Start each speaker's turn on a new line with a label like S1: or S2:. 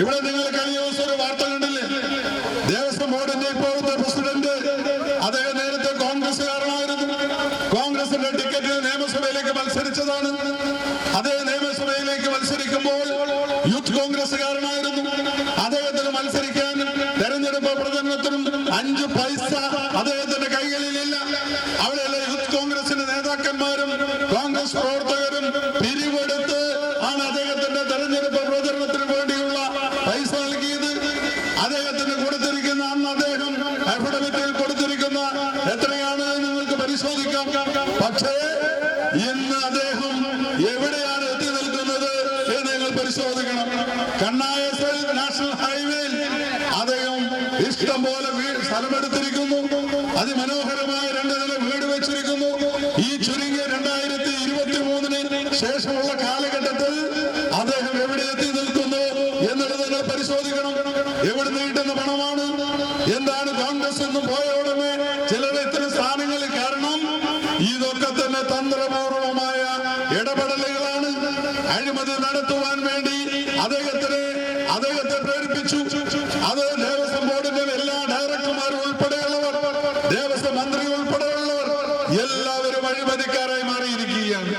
S1: ഇവിടെ നിങ്ങൾ കഴിഞ്ഞ ദിവസം ഒരു വാർത്ത കണ്ടില്ലേ? ദേവസ്വം ബോർഡിന്റെ ഇപ്പോഴത്തെ പ്രസിഡന്റ് അദ്ദേഹം നേരത്തെ കോൺഗ്രസ്സുകാരനായിരുന്നു. കോൺഗ്രസിന്റെ ടിക്കറ്റിൽ നിയമസഭയിലേക്ക് മത്സരിച്ചതാണ്. അദ്ദേഹം നിയമസഭയിലേക്ക് മത്സരിക്കുമ്പോൾ യൂത്ത് കോൺഗ്രസ്സുകാരനായിരുന്നു. അദ്ദേഹത്തിന് മത്സരിക്കാൻ തെരഞ്ഞെടുപ്പ് പ്രചരണത്തിനും അഞ്ച് പൈസ അദ്ദേഹത്തിന്റെ കൈകളിലില്ല. അവിടെയുള്ള യൂത്ത് കോൺഗ്രസിന്റെ നേതാക്കന്മാരും കോൺഗ്രസ് പ്രവർത്തകരും പിരിവെടുത്ത് ആണ് അദ്ദേഹത്തിന്റെ തെരഞ്ഞെടുപ്പ് പ്രചരണത്തിന് അദ്ദേഹത്തിന് കൊടുത്തിരിക്കുന്ന അന്ന് അദ്ദേഹം അഫിഡവിറ്റിൽ കൊടുത്തിരിക്കുന്ന എത്രയാണ് നിങ്ങൾക്ക് പരിശോധിക്കാം. പക്ഷേ ഇന്ന് അദ്ദേഹം എവിടെയാണ് എത്തി നിൽക്കുന്നത് എന്ന് നിങ്ങൾ പരിശോധിക്കണം. കണ്ണായ നാഷണൽ ഹൈവേയിൽ അദ്ദേഹം ഇഷ്ടം പോലെ സ്ഥലമെടുത്തിരിക്കുന്നു. അതിമനോഹരമായ രണ്ട് നില വീട് വെച്ചിരിക്കുന്നു. ഈ ചുരുങ്ങിയ രണ്ടായിരത്തി ഇരുപത്തി മൂന്നിന് ശേഷമുള്ള കാലഘട്ടത്തിൽ എവിടെ നീട്ടുന്ന പണമാണ്? എന്താണ് കോൺഗ്രസ് എന്ന് പോയ ഉടനെ ചിലർ ഇത്തരം സ്ഥാനങ്ങളിൽ കാരണം ഇതൊക്കെ തന്നെ തന്ത്രപൂർവമായ ഇടപെടലുകളാണ്. അഴിമതി നടത്തുവാൻ വേണ്ടി അദ്ദേഹത്തിന് അദ്ദേഹത്തെ പ്രേരിപ്പിച്ചു. അത് ദേവസ്വം ബോർഡിന്റെ എല്ലാ ഡയറക്ടർമാരും ഉൾപ്പെടെയുള്ളവർ ദേവസ്വം മന്ത്രി ഉൾപ്പെടെയുള്ളവർ എല്ലാവരും അഴിമതിക്കാരായി മാറിയിരിക്കുകയാണ്.